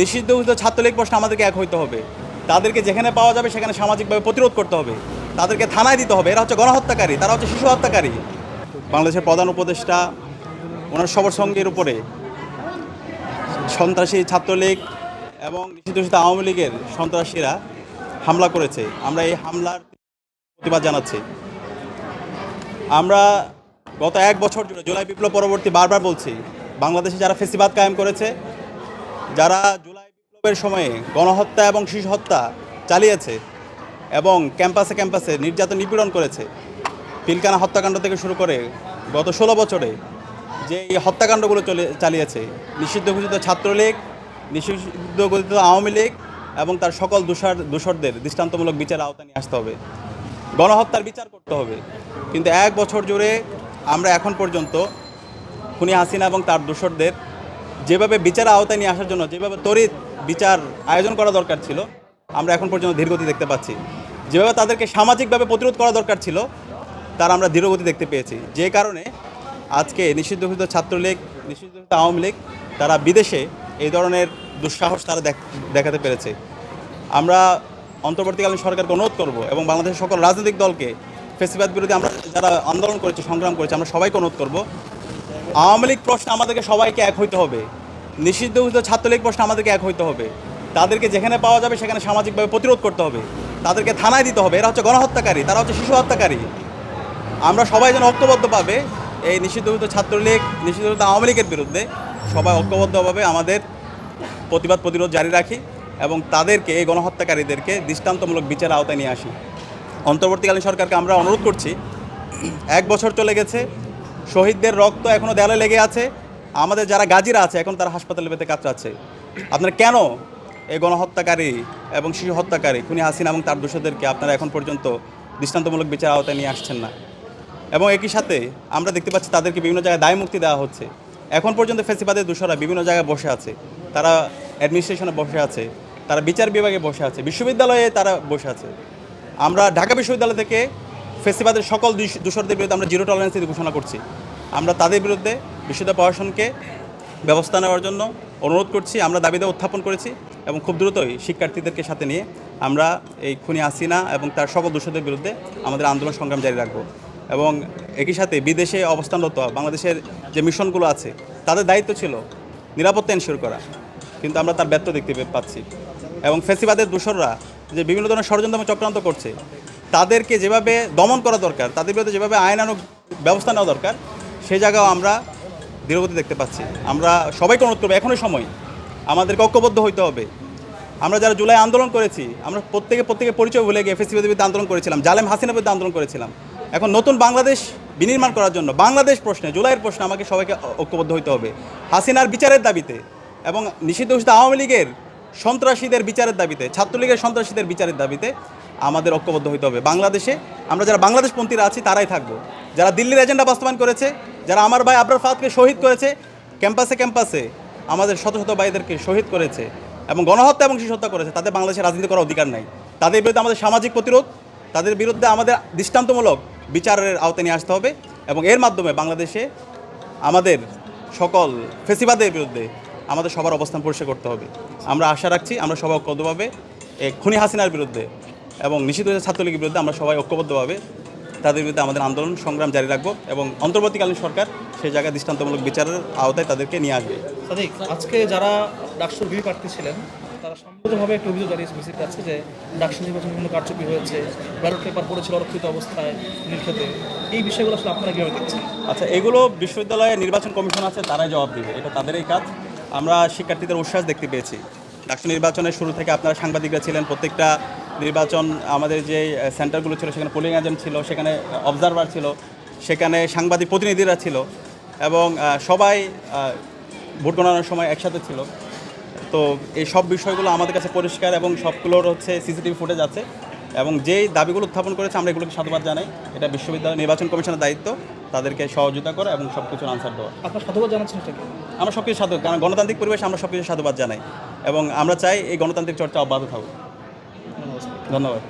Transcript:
নিষিদ্ধ ঘোষিত ছাত্রলীগ প্রশ্ন আমাদেরকে এক হইতে হবে। তাদেরকে যেখানে পাওয়া যাবে সেখানে সামাজিকভাবে প্রতিরোধ করতে হবে। তাদেরকে থানায় দিতে হবে। এরা হচ্ছে গণহত্যাকারী, তারা হচ্ছে শিশু হত্যাকারী। বাংলাদেশের প্রধান উপদেষ্টা, ওনার সবার সঙ্গের উপরে সন্ত্রাসী ছাত্রলীগ এবং নিষিদ্ধ আওয়ামী লীগের সন্ত্রাসীরা হামলা করেছে। আমরা এই হামলার প্রতিবাদ জানাচ্ছি। আমরা গত এক বছর জুড়ে জুলাই বিপ্লব পরবর্তী বারবার বলছি, বাংলাদেশে যারা ফেসিবাদ কায়েম করেছে যারা জুলাই বিপ্লবের সময়ে গণহত্যা এবং শিশু হত্যা চালিয়েছে এবং ক্যাম্পাসে ক্যাম্পাসে নির্যাতন নিপীড়ন করেছে, পিলকানা হত্যাকাণ্ড থেকে শুরু করে গত ষোলো বছরে যে এই হত্যাকাণ্ডগুলো চলে, চালিয়েছে, নিষিদ্ধ ঘোষিত ছাত্রলীগ, নিষিদ্ধ ঘোষিত আওয়ামী লীগ এবং তার সকল দোষার, দোষরদের দৃষ্টান্তমূলক বিচার আওতায় নিয়ে আসতে হবে। গণহত্যার বিচার করতে হবে। কিন্তু এক বছর জুড়ে আমরা এখন পর্যন্ত খুনি হাসিনা এবং তার দোষরদের যেভাবে বিচার আওতায় নিয়ে আসার জন্য, যেভাবে তড়িৎ বিচার আয়োজন করা দরকার ছিল, আমরা এখন পর্যন্ত ধীরগতি দেখতে পাচ্ছি। যেভাবে তাদেরকে সামাজিকভাবে প্রতিরোধ করা দরকার ছিল, তার আমরা ধীরগতি দেখতে পেয়েছি। যে কারণে আজকে নিষিদ্ধ ঘোষিত ছাত্রলীগ, নিষিদ্ধ ঘোষিত আওয়ামী লীগ, তারা বিদেশে এই ধরনের দুঃসাহস তারা দেখাতে পেরেছে। আমরা অন্তর্বর্তীকালীন সরকারকে অনুরোধ করব এবং বাংলাদেশের সকল রাজনৈতিক দলকে ফেসিবাদ বিরোধী আমরা যারা আন্দোলন করেছি, সংগ্রাম করেছি, আমরা সবাইকে অনুরোধ করব আওয়ামী লীগ প্রশ্ন আমাদেরকে সবাইকে এক হইতে হবে। নিষিদ্ধ ঘোষিত ছাত্রলীগ প্রশ্ন আমাদেরকে এক হইতে হবে। তাদেরকে যেখানে পাওয়া যাবে সেখানে সামাজিকভাবে প্রতিরোধ করতে হবে। তাদেরকে থানায় দিতে হবে। এরা হচ্ছে গণহত্যাকারী, তারা হচ্ছে শিশু হত্যাকারী। আমরা সবাই যেন ঐক্যবদ্ধ পাবে এই নিষিদ্ধ ঘোষিত ছাত্রলীগ, নিষিদ্ধ আওয়ামী লীগের বিরুদ্ধে সবাই ঐক্যবদ্ধভাবে আমাদের প্রতিবাদ প্রতিরোধ জারি রাখি এবং তাদেরকে, এই গণহত্যাকারীদেরকে দৃষ্টান্তমূলক বিচার আওতায় নিয়ে আসি। অন্তর্বর্তীকালীন সরকারকে আমরা অনুরোধ করছি, এক বছর চলে গেছে শহীদদের রক্ত এখনও দেয়ালে লেগে আছে। আমাদের যারা গাজীরা আছে, এখন তারা হাসপাতালে পেতে কাতরাচ্ছে। আপনারা কেন এই গণহত্যাকারী এবং শিশু হত্যাকারী খুনি হাসিনা এবং তার দোষদেরকে আপনারা এখন পর্যন্ত দৃষ্টান্তমূলক বিচার আওতায় নিয়ে আসছেন না? এবং একই সাথে আমরা দেখতে পাচ্ছি তাদেরকে বিভিন্ন জায়গায় দায় মুক্তি দেওয়া হচ্ছে। এখন পর্যন্ত ফেসিবাদের দোষরা বিভিন্ন জায়গায় বসে আছে। তারা অ্যাডমিনিস্ট্রেশনে বসে আছে। তারা বিচার বিভাগে বসে আছে। বিশ্ববিদ্যালয়ে তারা বসে আছে। আমরা ঢাকা বিশ্ববিদ্যালয় থেকে ফেসিবাদের সকল দোষ- দোষরদের বিরুদ্ধে আমরা জিরো টলারেন্স ঘোষণা করছি। আমরা তাদের বিরুদ্ধে বিশ্ববিদ্যালয় প্রশাসনকে ব্যবস্থা নেওয়ার জন্য অনুরোধ করছি, আমরা দাবিতে উত্থাপন করেছি এবং খুব দ্রুতই শিক্ষার্থীদেরকে সাথে নিয়ে আমরা এই খুনি হাসিনা এবং তার সকল দোষদের বিরুদ্ধে আমাদের আন্দোলন সংগ্রাম জারি রাখব। এবং একই সাথে বিদেশে অবস্থানরত বাংলাদেশের যে মিশনগুলো আছে, তাদের দায়িত্ব ছিল নিরাপত্তা এনশিওর করা। কিন্তু আমরা তার ব্যর্থ দেখতে পাচ্ছি। এবং ফেসিবাদের দোসররা যে বিভিন্ন ধরনের ষড়যন্ত্র চক্রান্ত করছে তাদেরকে যেভাবে দমন করা দরকার, তাদের বিরুদ্ধে যেভাবে আইন আইনানুগ ব্যবস্থা নেওয়া দরকার, সে জায়গাও আমরা দৃঢ়গতি দেখতে পাচ্ছি। আমরা সবাইকে অনুরোধ করব, এখনই সময়। আমাদেরকে ঐক্যবদ্ধ হইতে হবে। আমরা যারা জুলাই আন্দোলন করেছি, আমরা প্রত্যেকে প্রত্যেকে পরিচয় ভুলে গিয়ে ফেসিবাদের বিরুদ্ধে আন্দোলন করেছিলাম, জালেম হাসিনার বিরুদ্ধে আন্দোলন করেছিলাম। এখন নতুন বাংলাদেশ বিনির্মাণ করার জন্য, বাংলাদেশ প্রশ্নে, জুলাইয়ের প্রশ্নে আমাকে সবাইকে ঐক্যবদ্ধ হইতে হবে। হাসিনার বিচারের দাবিতে এবং নিষিদ্ধ ঘোষিত আওয়ামী লীগের সন্ত্রাসীদের বিচারের দাবিতে, ছাত্রলীগের সন্ত্রাসীদের বিচারের দাবিতে আমাদের ঐক্যবদ্ধ হইতে হবে। বাংলাদেশে আমরা যারা বাংলাদেশপন্থীরা আছি, তারাই থাকব। যারা দিল্লির এজেন্ডা বাস্তবায়ন করেছে, যারা আমার ভাই আবরার ফাহাদকে শহীদ করেছে, ক্যাম্পাসে ক্যাম্পাসে আমাদের শত শত ভাইদেরকে শহীদ করেছে এবং গণহত্যা এবং শিশু হত্যা করেছে, তাদের বাংলাদেশে রাজনীতি করার অধিকার নাই। তাদের বিরুদ্ধে আমাদের সামাজিক প্রতিরোধ, তাদের বিরুদ্ধে আমাদের দৃষ্টান্তমূলক বিচারের আওতায় নিয়ে আসতে হবে এবং এর মাধ্যমে বাংলাদেশে আমাদের সকল ফেসিবাদের বিরুদ্ধে আমাদের সবার অবস্থান পরিষ্কার করতে হবে। আমরা আশা রাখছি আমরা সবাই এই খুনি হাসিনার বিরুদ্ধে এবং নিষিদ্ধ ছাত্রলীগের বিরুদ্ধে আমরা সবাই ঐক্যবদ্ধভাবে তাদের বিরুদ্ধে আমাদের আন্দোলন সংগ্রাম জারি রাখব এবং অন্তর্বর্তীকালীন সরকার সেই জায়গায় দৃষ্টান্তমূলক বিচারের আওতায় তাদেরকে নিয়ে আসবে। আজকে যারা ডাকসুর ভিড় প্রার্থী ছিলেন তারা সম্মিলিতভাবে একটা অভিযোগ জানিয়েছে বিসির কাছে যে ডাকসু নির্বাচন বিভিন্ন কারচুপি হয়েছে ব্যালট পেপার পড়েছিল অরক্ষিত অবস্থায় এই বিষয়গুলো আসলে আপনারা কীভাবে দেখছেন? আচ্ছা এগুলো বিশ্ববিদ্যালয়ে নির্বাচন কমিশন আছে তারাই জবাব দিবে এটা তাদেরই কাজ। আমরা শিক্ষার্থীদের উচ্ছ্বাস দেখতে পেয়েছি। ডাকসু নির্বাচনের শুরু থেকে আপনারা সাংবাদিকরা ছিলেন প্রত্যেকটা নির্বাচন আমাদের যে সেন্টারগুলো ছিল সেখানে পোলিং এজেন্ট ছিল সেখানে অবজারভার ছিল সেখানে সাংবাদিক প্রতিনিধিরা ছিল এবং সবাই ভোট গণনার সময় একসাথে ছিল। তো এই সব বিষয়গুলো আমাদের কাছে পরিষ্কার এবং সবগুলোর হচ্ছে সিসিটিভি ফুটেজ আছে এবং যেই দাবিগুলো উত্থাপন করেছে আমরা এগুলোকে সাধুবাদ জানাই। এটা বিশ্ববিদ্যালয় নির্বাচন কমিশনের দায়িত্ব। তাদেরকে সহযোগিতা করা এবং সব কিছুর আনসার দেওয়া। আপনার সাধুবাদ জানাচ্ছেন আমরা সব কিছু সাধু কারণ গণতান্ত্রিক পরিবেশে আমরা সব কিছু সাধুবাদ জানাই এবং আমরা চাই এই গণতান্ত্রিক চর্চা অব্যাহত থাকুক। ধন্যবাদ।